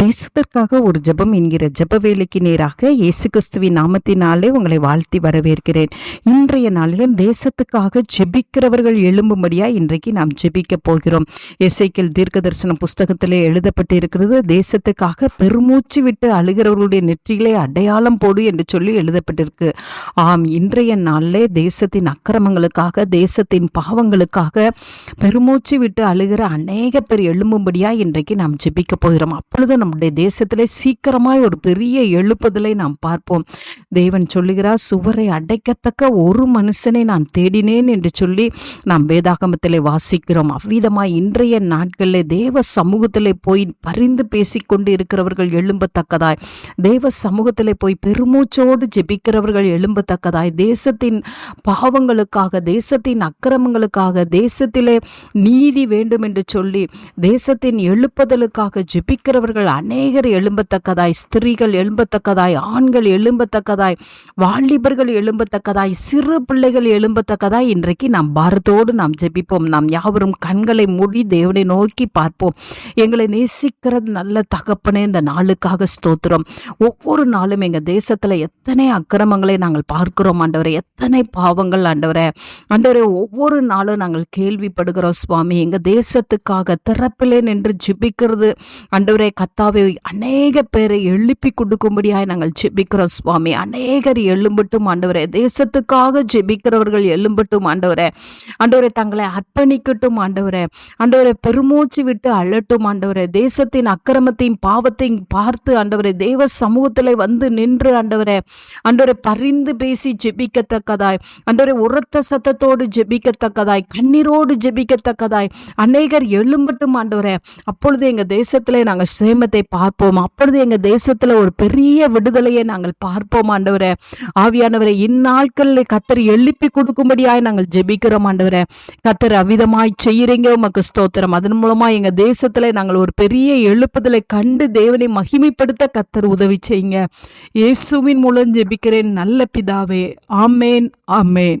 தேசத்திற்காக ஒரு ஜெபம் என்கிற ஜெப வேலைக்கு நேராக இயேசு கிறிஸ்துவின் நாமத்தினாலே உங்களை வாழ்த்தி வரவேற்கிறேன். இன்றைய நாளிலும் தேசத்துக்காக ஜெபிக்கிறவர்கள் எழும்பும்படியா இன்றைக்கு நாம் ஜெபிக்க போகிறோம். எசைக்கல் தீர்க்க தரிசனம் புஸ்தகத்திலே எழுதப்பட்டு இருக்கிறது தேசத்துக்காக பெருமூச்சு விட்டு அழுகிறவர்களுடைய நெற்றிகளை அடையாளம் போடு என்று சொல்லி எழுதப்பட்டிருக்கு. ஆம் இன்றைய நாளிலே தேசத்தின் அக்கிரமங்களுக்காக தேசத்தின் பாவங்களுக்காக பெருமூச்சு விட்டு அழுகிற அநேக பேர் எழும்பும்படியா இன்றைக்கு நாம் ஜெபிக்க போகிறோம். அப்பொழுது நம்முடைய தேசத்திலே சீக்கிரமாய் ஒரு பெரிய எழுப்புதலை நாம் பார்ப்போம். தேவன் சொல்லுகிறார் சுவரை அடைக்கத்தக்க ஒரு மனுஷனை நான் தேடினேன் என்று சொல்லி நாம் வேதாகமத்திலே வாசிக்கிறோம். அவ்விதமாய் இன்றைய நாட்களில் தேவ சமூகத்திலே போய் பரிந்து பேசிக்கொண்டு இருக்கிறவர்கள் எழும்பத்தக்கதாய் தேவ சமூகத்திலே போய் பெருமூச்சோடு ஜெபிக்கிறவர்கள் எழும்பத்தக்கதாய் தேசத்தின் பாவங்களுக்காக தேசத்தின் அக்கிரமங்களுக்காக தேசத்திலே நீதி வேண்டும் என்று சொல்லி தேசத்தின் எழுப்புதலுக்காக ஜெபிக்கிறவர்கள் அநேகர் எழும்பத்தக்கதாய் ஸ்திரீகள் எழும்பத்தக்கதாய் ஆண்கள் எழும்பத்தக்கதாய் வாலிபர்கள் எழும்பத்தக்கதாய் சிறு பிள்ளைகள் எழும்பத்தக்கதாய் இன்றைக்கு நாம் பாரத்தோடு நாம் ஜெபிப்போம். நாம் யாவரும் கண்களை மூடி தேவனை நோக்கி பார்ப்போம். எங்களை நேசிக்கிறது நல்ல தகப்பனே இந்த நாளுக்காக ஸ்தோத்திரம். ஒவ்வொரு நாளும் எங்கள் தேசத்தில் எத்தனை அக்கிரமங்களை நாங்கள் பார்க்கிறோம் ஆண்டவரை. எத்தனை பாவங்கள் ஆண்டவரை. ஆண்டவரை ஒவ்வொரு நாளும் நாங்கள் கேள்விப்படுகிறோம் சுவாமி. எங்கள் தேசத்துக்காக திறப்பிலே நின்று ஜெபிக்கிறது கத்தா கர்த்தாவை அநேக பேரை எழுப்பி கொடுக்கும்படியாய் நாங்கள் ஜெபிக்கிறோம் சுவாமி. அநேகர் எழும்பட்டும் ஆண்டவரே. தேசத்துக்காக ஜெபிக்கிறவர்கள் எழும்பட்டும் ஆண்டவரே. ஆண்டவரை தங்களை அர்ப்பணிக்கட்டும் ஆண்டவரே. ஆண்டவரை பெருமூச்சு விட்டு அழட்டும் ஆண்டவரே. தேசத்தின் அக்கிரமத்தையும் பாவத்தையும் பார்த்து ஆண்டவரே தேவ சமூகத்தில் வந்து நின்று ஆண்டவரே. ஆண்டவரை பரிந்து பேசி ஜெபிக்கத்தக்கதாய். ஆண்டவரை உரத்த சத்தத்தோடு ஜெபிக்கத்தக்கதாய். கண்ணீரோடு ஜெபிக்கத்தக்கதாய். அநேகர் எழும்பட்டும் ஆண்டவரே. அப்பொழுது எங்கள் தேசத்தில் நாங்கள் சேமத்தை பார்ப்போம். அப்பொழுது எங்கள் தேசத்தில் ஒரு பெரிய விடுதலையை நாங்கள் பார்ப்போம் ஆண்டவரே. ஆவியானவரை இந்நாட்களில் கத்தர் எழுப்பி கொடுக்கும்படியாய் நாங்கள் ஜெபிக்கிறோம் ஆண்டவரே. கத்தர் அவிதமாய் செய்கிறீங்க உமக்கு ஸ்தோத்திரம். அதன் மூலமாக எங்கள் தேசத்தில் நாங்கள் ஒரு பெரிய எழுப்புதலை கண்டு தேவனை மகிமைப்படுத்த கத்தர் உதவி செய்யுங்க. இயேசுவின் மூலம் ஜெபிக்கிறேன். நல்ல பிதாவே. ஆமேன் ஆமேன்.